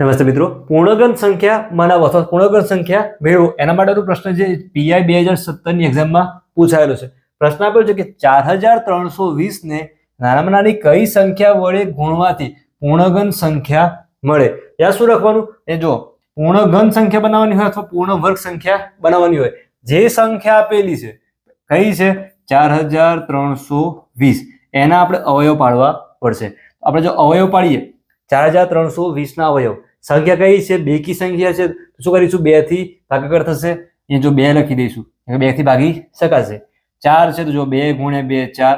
નમસ્તે મિત્રો. પૂર્ણગન સંખ્યા બનાવો અથવા પૂર્ણગણ સંખ્યા મેળવો. એના માટેનો પ્રશ્ન જે પીઆઈ બે હજાર સત્તરની એક્ઝામમાં પૂછાયેલો છે. પ્રશ્ન આપ્યો છે કે ચાર હજાર ત્રણસો વીસને નાનામાં નાની કઈ સંખ્યા વડે ગુણવાથી પૂર્ણગન સંખ્યા મળે? ત્યાં શું લખવાનું એ જો પૂર્ણગણ સંખ્યા બનાવવાની હોય અથવા પૂર્ણ વર્ગ સંખ્યા બનાવવાની હોય. જે સંખ્યા આપેલી છે, કઈ છે? ચાર હજાર ત્રણસો વીસ. એના આપણે અવયવ પાડવા પડશે. આપણે જો અવયવ પાડીએ ચાર હજાર ત્રણસો વીસના અવયવ. સંખ્યા કઈ છે? બેકી સંખ્યા છે. શું કરીશું? બેથી ભાગાકાર થશે. એ જો બે લખી દઈશું. બેથી ભાગી શકાશે. ચાર છે તો જો બે ગુણ્યા બે, ચાર.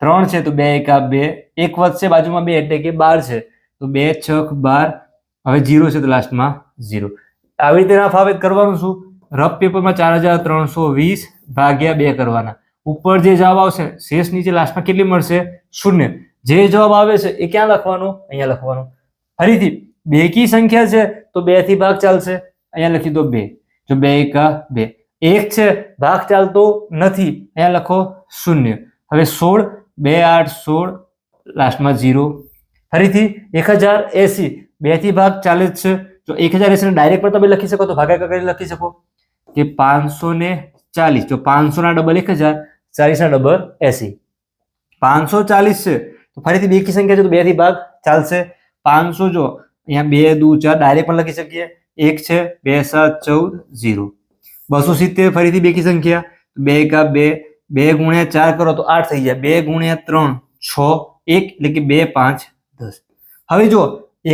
ત્રણ છે તો બે એકા બે. એક વધશે બાજુમાં બે એટલે કે બાર છે. તો બે છક બાર. હવે જીરો છે તો લાસ્ટમાં ઝીરો. આવી રીતે ના ફાવે કરવાનું શું? રફ પેપરમાં ચાર હજાર ત્રણસો વીસ ભાગ્યા બે કરવાના. ઉપર જે જવાબ આવશે, શેષ નીચે લાસ્ટમાં કેટલી મળશે? શૂન્ય. જે જવાબ આવે છે એ ક્યાં લખવાનો? અહીંયા લખવાનું. ફરીથી બેકી સંખ્યા છે તો બેથી ભાગ ચાલશે. અહીંયા લખી દો બે. જો બે એકા બે. એક છે, ભાગ ચાલતો નથી. અહીંયા લખો શૂન્ય. હવે સોળ, બે, આઠ, સોળ, લાસ્ટમાં ઝીરો. ફરીથી એક હજાર એસી. બેથી ભાગ ચાલે જ છે. જો એક હજાર એસી ડાયરેક્ટ પણ તમે લખી શકો તો ભાગાકાર કરી લખી શકો. કે પાંચસો ને ચાલીસ. જો પાંચસો ના ડબલ એક હજાર, ચાલીસ ના ડબલ એસી. પાંચસો ચાલીસ છે. તો ફરીથી બેકી સંખ્યા છે તો બેથી ભાગ ચાલશે. પાંચસો જો અહીંયા બે, દુ, ચાર, ડાયરેક્ટ પણ લખી શકીએ. એક છે, બે, સાત, ચૌદ, ઝીરો. બસો સિત્તેર ફરીથી બેકી સંખ્યા. બે એકા બે બે ગુણ્યા ચાર કરો તો આઠ થઈ જાય. બે ગુણ્યા ત્રણ, છ, એક, એટલે કે બે, પાંચ, દસ. હવે જો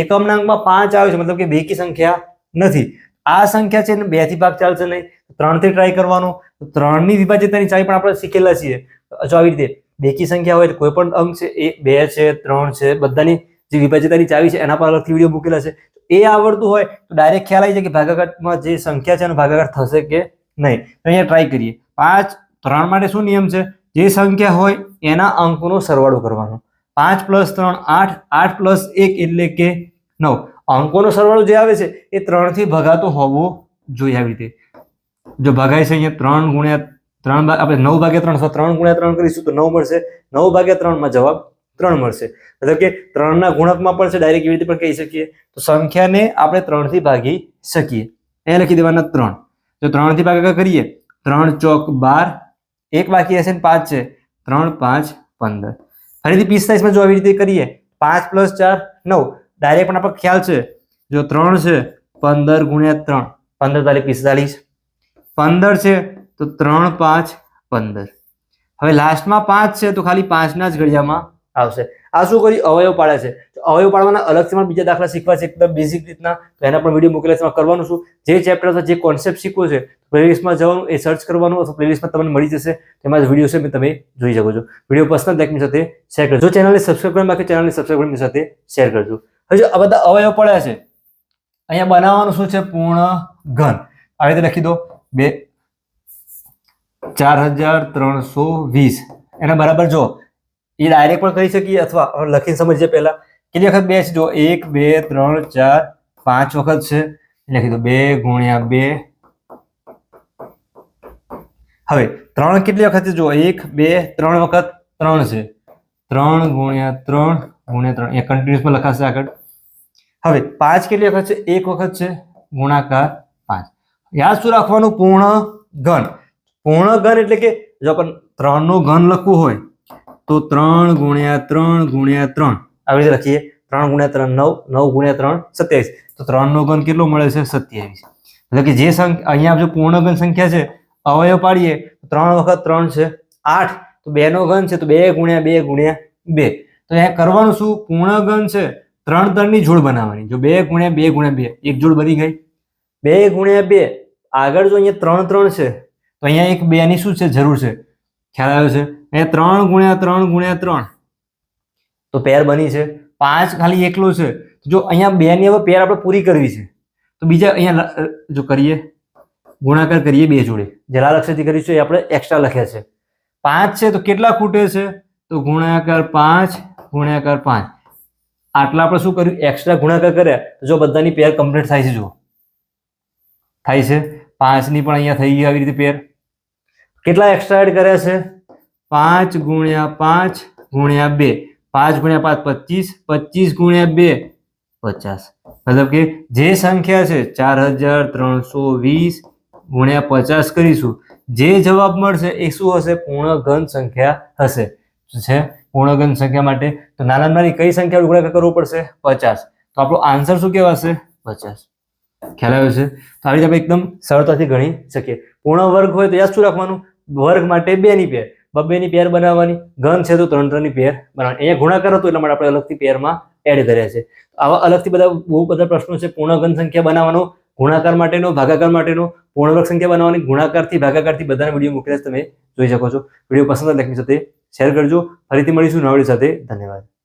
એકમનાંકમાં પાંચ આવે છે, મતલબ કે બેકી સંખ્યા નથી. આ સંખ્યા છે ને બેથી ભાગ ચાલશે નહીં. ત્રણથી ટ્રાય કરવાનો. તો ત્રણની વિભાજ્યતાની ચાવી પણ આપણે શીખેલા છીએ. જો આવી રીતે બેકી સંખ્યા હોય કોઈ પણ અંક છે, એ બે છે, ત્રણ છે, બધાની જે વિભાજ્યતાની ચાવી છે, એના પર અલગથી વીડિયો મૂકેલા છે. એ આવડતું હોય તો ડાયરેક્ટ ખ્યાલ આવી જાય કે ભાગાકારમાં જે સંખ્યા છે એનો ભાગાકાર થશે કે નહીં. તો અહીંયા ટ્રાય કરીએ. પાંચ, ત્રણ માટે શું નિયમ છે? જે સંખ્યા હોય એના અંકોનો સરવાળો કરવાનો. પાંચ પ્લસ ત્રણ, આઠ આઠ પ્લસ એક એટલે કે નવ. અંકોનો સરવાળો જે આવે છે, એ ત્રણથી ભગાતો હોવો જોઈએ આવી રીતે. જો ભગાય છે અહીંયા ત્રણ ગુણ્યા ત્રણ ભાગ, આપણે નવ ભાગ્યા ત્રણ ત્રણ ગુણ્યા ત્રણ કરીશું તો નવ મળશે. નવ ભાગ્યા ત્રણમાં જવાબ ત્રણ મળશે. મતલબ કે ત્રણના ગુણકમાં પણ છે ડાયરેક્ટ એવી રીતે પણ કહી શકીએ. તો સંખ્યાને આપણે ત્રણથી ભાગી શકીએ. એ લખી દેવાના ત્રણ. જો ત્રણથી ભાગાકાર કરીએ, ત્રણ ચોક બાર, એક બાકી હશે ને પાંચ છે. ત્રણ, પાંચ, પંદર. ફરીથી પિસ્તાલીસમાં જો આવી રીતે કરીએ, પાંચ પ્લસ ચાર, નવ. ડાયરેક્ટ પણ આપણે ખ્યાલ છે. જો ત્રણ છે, પંદર ગુણ્યા ત્રણ. પંદર તારીખ પિસ્તાલીસ પંદર છે તો ત્રણ, પાંચ, પંદર. હવે લાસ્ટમાં પાંચ છે, તો ખાલી પાંચના જ ઘડિયામાં આવશે. આ શું કરી? અવયવ પાડે છે. અવયવ પાડવાના અલગથી પણ બીજા દાખલા શીખવા છે. એકદમ બેઝિક રીતના. એના પણ વીડિયો મૂકેલા છે. કરવાનું શું? જે ચેપ્ટર અથવા જે કોન્સેપ્ટ શીખવો છે પ્લેલિસ્ટમાં જવાનું, એ સર્ચ કરવાનું અથવા પ્લેલિસ્ટમાં તમને મળી જશે. તેમાં જ વીડિયો છે, તમે જોઈ શકો છો. વીડિયો પર્સનલ લાઈકની સાથે શેર કરજો. ચેનલને સબસ્ક્રાઈબ કરવા બાકી ચેનલને સબસ્ક્રાઈબ સાથે શેર કરજો. હજુ આ બધા અવયવ પડ્યા છે, અહીંયા બનાવવાનું શું છે? પૂર્ણ ઘન. આવી રીતે લખી દો. બે ચાર હજાર ત્રણસો વીસ. એના બરાબર જો, એ ડાયરેક્ટ પણ કરી શકીએ અથવા લખીને સમજીએ પહેલા. કેટલી વખત બે છે? જો એક, બે, ત્રણ, ચાર, પાંચ વખત છે. લખી દો, બે ગુણ્યા બે. હવે, ત્રણ કેટલી વખત જો એક, બે, ત્રણ વખત ત્રણ છે. ત્રણ ગુણ્યા ત્રણ ગુણ્યા ત્રણ. એ કન્ટિન્યુઅસમાં લખાશે આગળ. હવે, પાંચ કેટલી વખત છે? એક વખત છે. ગુણાકાર પાંચ. યાદ શું રાખવાનું? પૂર્ણ ઘન. પૂર્ણ ઘન એટલે કે જો આપણે ત્રણનો ઘન લખવું હોય, તો ત્રણ ગુણ્યા ત્રણ ગુણ્યા ત્રણ. આવી રીતે લખીએ. ત્રણ ગુણ્યા ત્રણ નવ નવ ગુણ્યા ત્રણ સત્યાવીસ. તો ત્રણનો ઘન કેટલો મળે છે? સત્યાવીસ. એટલે કે જે સંખ્યા અહીંયા જો પૂર્ણ ઘન સંખ્યા છે, અવયવ પાડીએ ત્રણ વખત ત્રણ છે, આઠ. તો બે નો ઘન છે, તો બે ગુણ્યા બે ગુણ્યા બે. તો અહીંયા કરવાનું શું? પૂર્ણ ઘન છે, ત્રણ ત્રણની જોડ બનાવવાની. જો બે ગુણ્યા બે ગુણ્યા બે, એક જોડ બની ગઈ. બે ગુણ્યા બે. આગળ જો અહીંયા ત્રણ ત્રણ છે તો અહીંયા એક બે ની શું છે? જરૂર છે. ખ્યાલ આવ્યો છે? અહીંયા ત્રણ ગુણ્યા ત્રણ ગુણ્યા ત્રણ. તો પેર બની છે. પાંચ ખાલી એકલો છે. જો અહીંયા બે ની હવે પેર આપણે પૂરી કરવી છે. તો બીજા અહીંયા જો કરીએ. ગુણાકાર કરીએ બે જોડે. જે લાલ અક્ષરથી કરીશું એ આપણે એક્સ્ટ્રા લખ્યા છે. પાંચ છે તો કેટલા ખૂટે છે? તો ગુણાકાર પાંચ ગુણાકાર પાંચ. આટલા આપણે શું કર્યું? એક્સ્ટ્રા ગુણાકાર કર્યા. તો જો બધાની પેર કમ્પ્લીટ થાય છે, જુઓ. થાય છે. પાંચની પણ અહીંયા થઈ ગઈ આવી રીતે પેર કેટલા એક્સ્ટ્રા એડ કર્યા છે? પાંચ ગુણ્યા પાંચ ગુણ્યા બે. પાંચ ગુણ્યા પાંચ પચીસ. પચીસ ગુણ્યા બે પચાસ. મતલબ કે જે સંખ્યા છે ચાર હજાર ત્રણસો વીસ ગુણ્યા પચાસ કરીશું. જે જવાબ મળશે એ શું હશે? પૂર્ણ ઘન સંખ્યા હશે. શું છે? પૂર્ણ ઘન સંખ્યા માટે. તો નાના નાની કઈ સંખ્યા ગુણાકાર કરવો પડશે? પચાસ. તો આપણો આન્સર શું કહેવાશે? પચાસ. ખ્યાલ આવ્યો છે? તો આવી રીતે આપણે એકદમ સરળતાથી ગણી શકીએ. પૂર્ણ વર્ગ હોય તો યાદ શું રાખવાનું? વર્ગ માટે બે ની પેર બબ્બેની પેર બનાવવાની. ઘન છે તો ત્રણ ત્રણની પેર બનાવવાની. અહીંયા ગુણાકાર હતો એટલા માટે આપણે અલગથી પેરમાં એડ કર્યા છે. આવા અલગથી બધા બહુ બધા પ્રશ્નો છે. પૂર્ણ ઘન સંખ્યા બનાવવાનો, ગુણાકાર માટેનો, ભાગાકાર માટેનો, પૂર્ણ વર્ગ સંખ્યા બનાવવાની, ગુણાકારથી, ભાગાકારથી બધાના વીડિયો મૂકેલા તમે જોઈ શકો છો. વીડિયો પસંદ આવે સાથે શેર કરજો. ફરીથી મળીશું નવડી સાથે. ધન્યવાદ.